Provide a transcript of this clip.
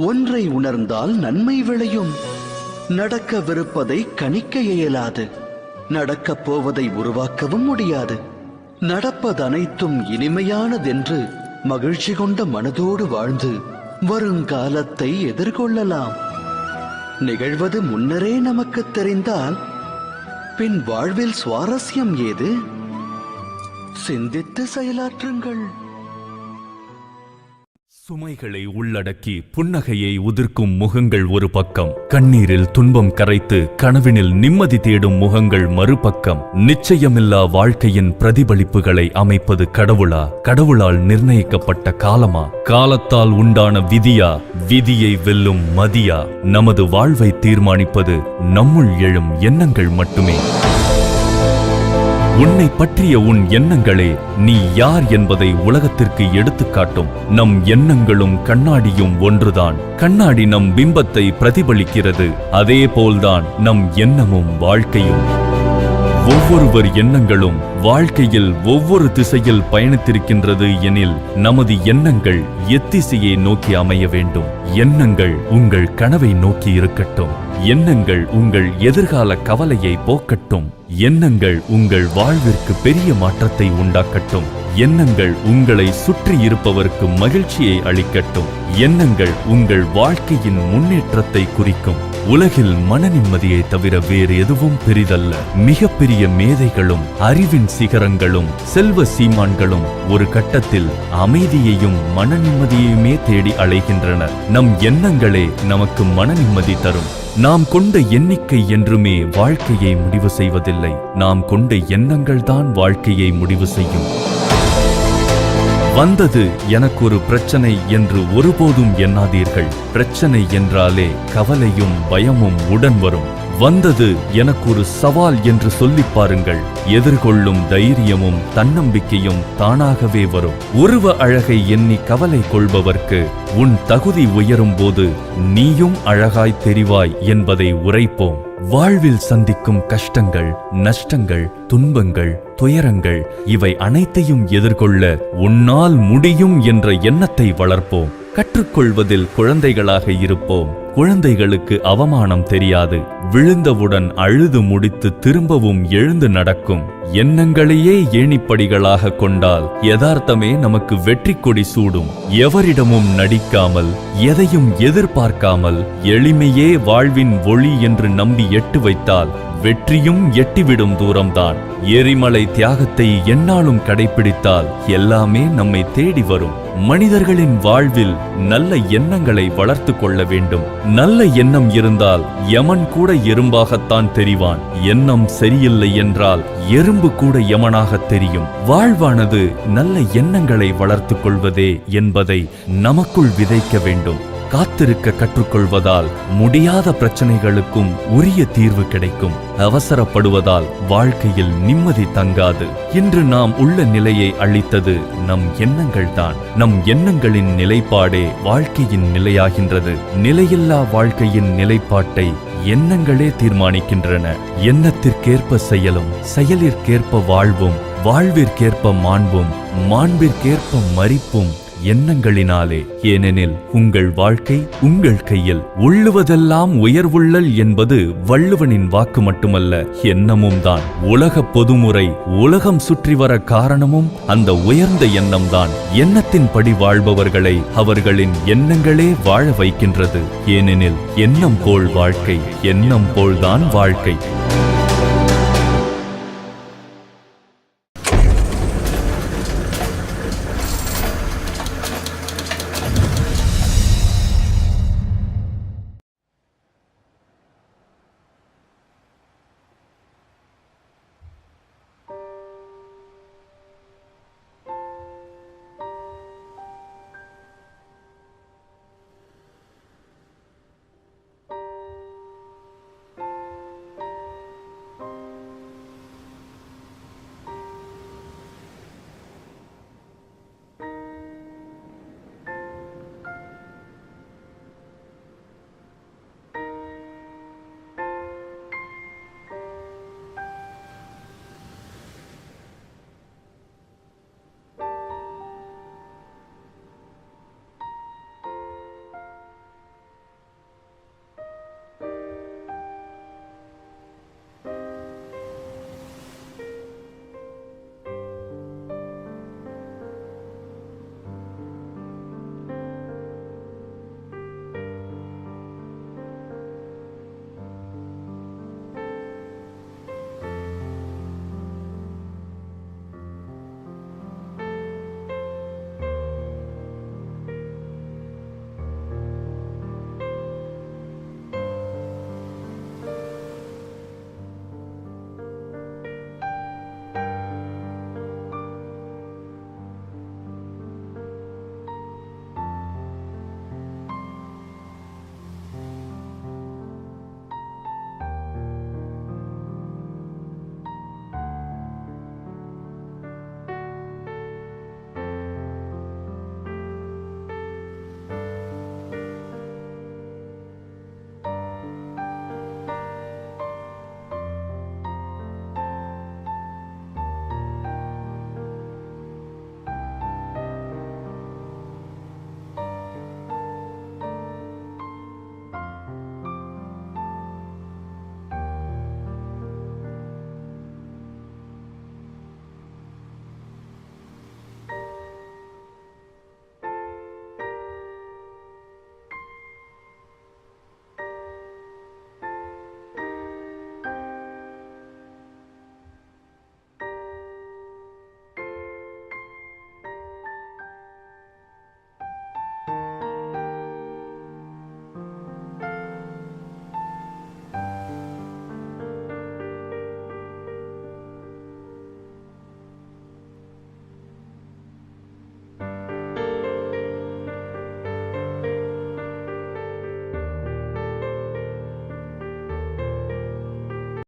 ஒன்றை உணர்ந்தால் நன்மை விளையும். நடக்கவிருப்பதை கணிக்க இயலாது. நடக்கப் போவதை உருவாக்கவும் முடியாது. நடப்பதனைத்தும் இனிமையானதென்று மகிழ்ச்சி கொண்ட மனதோடு வாழ்ந்து வருங்காலத்தை எதிர்கொள்ளலாம். நிகழ்வது முன்னரே நமக்கு தெரிந்தால் பின் வாழ்வில் சுவாரஸ்யம் ஏது? சிந்தித்து செயலாற்றுங்கள். சுமைகளை உள்ளடக்கி புன்னகையை உதிர்க்கும் முகங்கள் ஒரு பக்கம். கண்ணீரில் துன்பம் கரைத்து கனவினில் நிம்மதி தேடும் முகங்கள் மறுபக்கம். நிச்சயமில்லா வாழ்க்கையின் பிரதிபலிப்புகளை அமைப்பது கடவுளா? கடவுளால் நிர்ணயிக்கப்பட்ட காலமா? காலத்தால் உண்டான விதியா? விதியை வெல்லும் மதியா? நமது வாழ்வை தீர்மானிப்பது நம்முள் எழும் எண்ணங்கள் மட்டுமே. உன்னை பற்றிய உன் எண்ணங்களே நீ யார் என்பதை உலகத்திற்கு எடுத்துக்காட்டும். நம் எண்ணங்களும் கண்ணாடியும் ஒன்றுதான். கண்ணாடி நம் பிம்பத்தை பிரதிபலிக்கிறது. அதே போல்தான் நம் எண்ணமும் வாழ்க்கையும். ஒவ்வொருவர் எண்ணங்களும் வாழ்க்கையில் ஒவ்வொரு திசையில் பயணித்திருக்கின்றது எனில் நமது எண்ணங்கள் எத்திசையை நோக்கி அமைய வேண்டும். எண்ணங்கள் உங்கள் கனவை நோக்கி இருக்கட்டும். எண்ணங்கள் உங்கள் எதிர்கால கவலையை போக்கட்டும். எண்ணங்கள் உங்கள் வாழ்விற்கு பெரிய மாற்றத்தை உண்டாக்கட்டும். எண்ணங்கள் உங்களை சுற்றி இருப்பவருக்கு மகிழ்ச்சியை அளிக்கட்டும். எண்ணங்கள் உங்கள் வாழ்க்கையின் முன்னேற்றத்தை குறிக்கும். உலகில் மன நிம்மதியை தவிர வேறு எதுவும் பெரிதல்ல. மிகப்பெரிய மேதைகளும் அறிவின் சிகரங்களும் செல்வ சீமான்களும் ஒரு கட்டத்தில் அமைதியையும் மன நிம்மதியையுமே தேடி அலைகின்றனர். நம் எண்ணங்களே நமக்கு மன நிம்மதி தரும். நாம் கொண்ட எண்ணிக்கை என்றுமே வாழ்க்கையை முடிவு செய்வதில்லை. நாம் கொண்ட எண்ணங்கள்தான் வாழ்க்கையை முடிவு செய்யும். வந்தது எனக்கு ஒரு பிரச்சனை என்று ஒருபோதும் எண்ணாதீர்கள். பிரச்சனை என்றாலே கவலையும் பயமும் உடன் வரும். வந்தது எனக்கு ஒரு சவால் என்று சொல்லிப் பாருங்கள். எதிர்கொள்ளும் தைரியமும் தன்னம்பிக்கையும் தானாகவே வரும். உருவ அழகை எண்ணி கவலை கொள்பவர்க்கு உன் தகுதி உயரும் போது நீயும் அழகாய் தெரிவாய் என்பதை உரைப்போம். வாழ்வில் சந்திக்கும் கஷ்டங்கள் நஷ்டங்கள் துன்பங்கள் துயரங்கள் இவை அனைத்தையும் எதிர்கொள்ள உன்னால் முடியும் என்ற எண்ணத்தை வளர்ப்போம். கற்றுக்கொள்வதில் குழந்தைகளாக இருப்போம். குழந்தைகளுக்கு அவமானம் தெரியாது. விழுந்தவுடன் அழுது முடித்து திரும்பவும் எழுந்து நடக்கும். எண்ணங்களையே ஏணிப்படிகளாக கொண்டால் யதார்த்தமே நமக்கு வெற்றி கொடி சூடும். எவரிடமும் நடிக்காமல் எதையும் எதிர்பார்க்காமல் எளிமையே வாழ்வின் ஒளி என்று நம்பி எட்டு வைத்தால் வெற்றியும் எட்டிவிடும் தூரம்தான். எரிமலை தியாகத்தை என்னாலும் கடைபிடித்தால் எல்லாமே நம்மை தேடி வரும். மனிதர்களின் வாழ்வில் நல்ல எண்ணங்களை வளர்த்து கொள்ள வேண்டும். நல்ல எண்ணம் இருந்தால் யமன் கூட எறும்பாகத்தான் தெரிவான். எண்ணம் சரியில்லை என்றால் எறும்பு கூட யமனாக தெரியும். வாழ்வானது நல்ல எண்ணங்களை வளர்த்துக் கொள்வதே என்பதை நமக்குள் விதைக்க வேண்டும். காத்திருக்க கற்றுக்கொள்வதால் முடியாத பிரச்சனைகளுக்கும் உரிய தீர்வு கிடைக்கும். அவசரப்படுவதால் வாழ்க்கையில் நிம்மதி தங்காது. இன்று நாம் உள்ள நிலையை அளித்தது நம் எண்ணங்கள்தான் நம் எண்ணங்களின் நிலைப்பாடே வாழ்க்கையின் நிலையாகின்றது. நிலையில்லா வாழ்க்கையின் நிலைப்பாட்டை எண்ணங்களே தீர்மானிக்கின்றன. எண்ணத்திற்கேற்ப செயலும் செயலிற்கேற்ப வாழ்வும் வாழ்விற்கேற்ப மாண்பும் மாண்பிற்கேற்ப மறிப்பும் எண்ணங்களினாலே. ஏனெனில் உங்கள் வாழ்க்கை உங்கள் கையில். உள்ளுவதெல்லாம் உயர்வுள்ளல் என்பது வள்ளுவனின் வாக்கு மட்டுமல்ல. எண்ணமும் தான் உலக பொதுமுறை உலகம் சுற்றி வர காரணமும் அந்த உயர்ந்த எண்ணம்தான். எண்ணத்தின்படி வாழ்பவர்களை அவர்களின் எண்ணங்களே வாழ வைக்கின்றது. ஏனெனில் எண்ணம் போல் வாழ்க்கை எண்ணம் போல்தான் வாழ்க்கை.